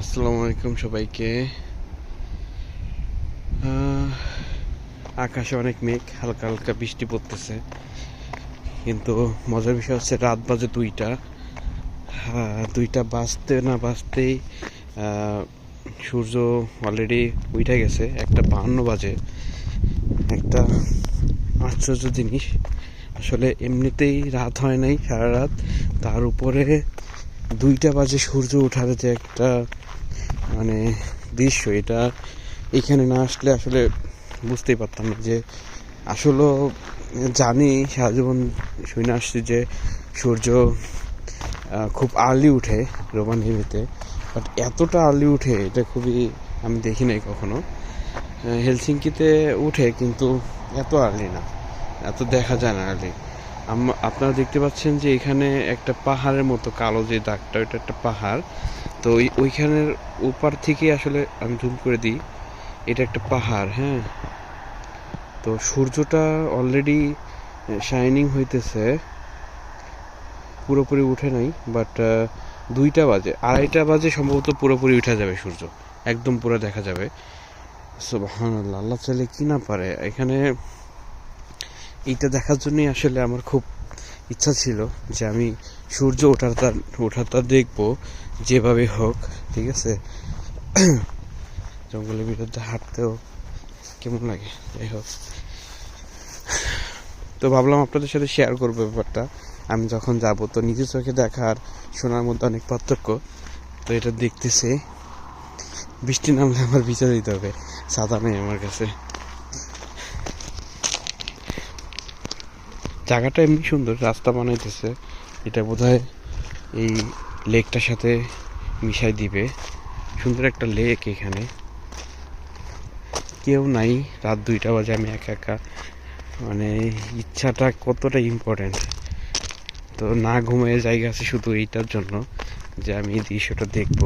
আসসালামু আলাইকুম সবাইকে। আকাশে অনেক মেঘ, হালকা হালকা বৃষ্টি পড়তেছে। কিন্তু মজার বিষয় হচ্ছে রাত বাজে দুইটা। দুইটা বাজতে না বাজতেই সূর্য অলরেডি উঠে গেছে, একটা বাহান্ন বাজে। একটা আশ্চর্য জিনিস। আসলে এমনিতেই রাত হয় নাই সারা রাত। তার উপরে দুইটা বাজে সূর্য ওঠার যে একটা মানে দৃশ্য এটা এখানে না আসলে আসলে বুঝতেই পারতাম না যে আসলে জানি সারা জীবন শুনে আসছি যে সূর্য খুব আর্লি উঠে রোমানিয়াতে বাট এতটা আর্লি উঠে এটা খুবই আমি দেখি নাই কখনো। আহ, হেলসিঙ্কিতে উঠে কিন্তু এত আর্লি না এত দেখা যায় না আর্লি আপনারা দেখতে পাচ্ছেন যে এখানে একটা পাহাড়ের মতো কালো যে দাগটা, ওইটা একটা পাহাড়। তো ওই ওইখানের ওপার থেকে আসলে আমি জুম করে দিই, এটা একটা পাহাড় হ্যাঁ। তো সূর্যটা অলরেডি শাইনিং হইতেছে। পুরোপুরি উঠে নাই বাট দুইটা বাজে, আড়াইটা বাজে সম্ভবত পুরোপুরি উঠে যাবে সূর্য। একদম পুরো দেখা যাবে। সুবহানাল্লাহ, আল্লাহ চাইলে কি না পারে। এখানে এইটা দেখার জন্যই আসলে আমার খুব ইচ্ছা ছিল যে আমি সূর্য ওঠাটা ওঠাটা দেখব, যেভাবে হোক, ঠিক আছে? জঙ্গলের বিরুদ্ধে হাঁটতেও কেমন লাগে? যাই হোক। তো ভাবলাম আপনাদের সাথে শেয়ার করব ব্যাপারটা। আমি যখন যাব, তো নিজের চোখে দেখা আর শোনার মধ্যে অনেক পার্থক্য। তো এটা দেখতেছি। বৃষ্টি নামলে আমার বিচার দিতে হবে। ছাতা নেই আমার কাছে। জায়গাটা এমনি সুন্দর, রাস্তা বানাইতেছে। এটা বোধহয় এই লেকটার সাথে মিশাই দিবে। সুন্দর একটা লেক এখানে। কেউ নাই, রাত দুইটা বাজে, আমি একা একা। মানে ইচ্ছাটা কতটা ইম্পর্টেন্ট তো না ঘুমিয়ে জায়গা আছে শুধু এইটার জন্য যে আমি এই দৃশ্যটা দেখব।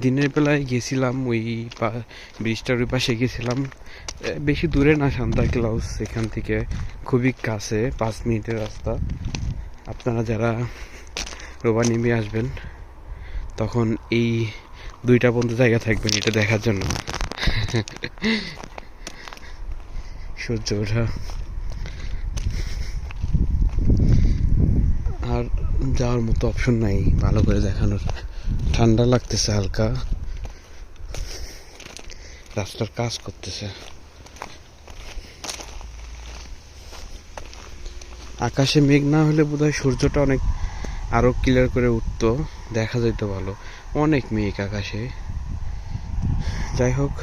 দিনের বেলায় গেছিলাম ওই ব্রিজটার ওই পাশে গেছিলাম। বেশি দূরে না, সান্তা ক্লাউস এখান থেকে খুবই কাছে, পাঁচ মিনিটের রাস্তা। আপনারা যারা রোবানিমি আসবেন, তখন এই দুইটা পর্যন্ত জায়গা থাকবেন, এটা দেখার জন্য। সূর্য ওঠা আর যাওয়ার মতো অপশন নাই, ভালো করে দেখানোর। ঠান্ডা লাগতেছে হালকা। রাস্তার কাজ করতেছে। আকাশে মেঘ না হলে বোধহয় সূর্যটা অনেক আরও ক্লিয়ার করে উঠতো, দেখা যেত ভালো। অনেক মেঘ আকাশে। যাই হোক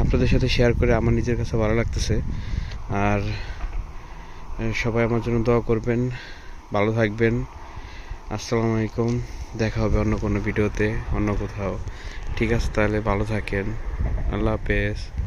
আপনাদের সাথে শেয়ার করে আমার নিজের কাছে ভালো লাগতেছে। আর সবাই আমার জন্য দোয়া করবেন। ভালো থাকবেন। আসসালামু আলাইকুম। দেখা হবে অন্য কোনো ভিডিওতে, অন্য কোথাও। ঠিক আছে, তাহলে ভালো থাকেন। আল্লাহ হাফেজ।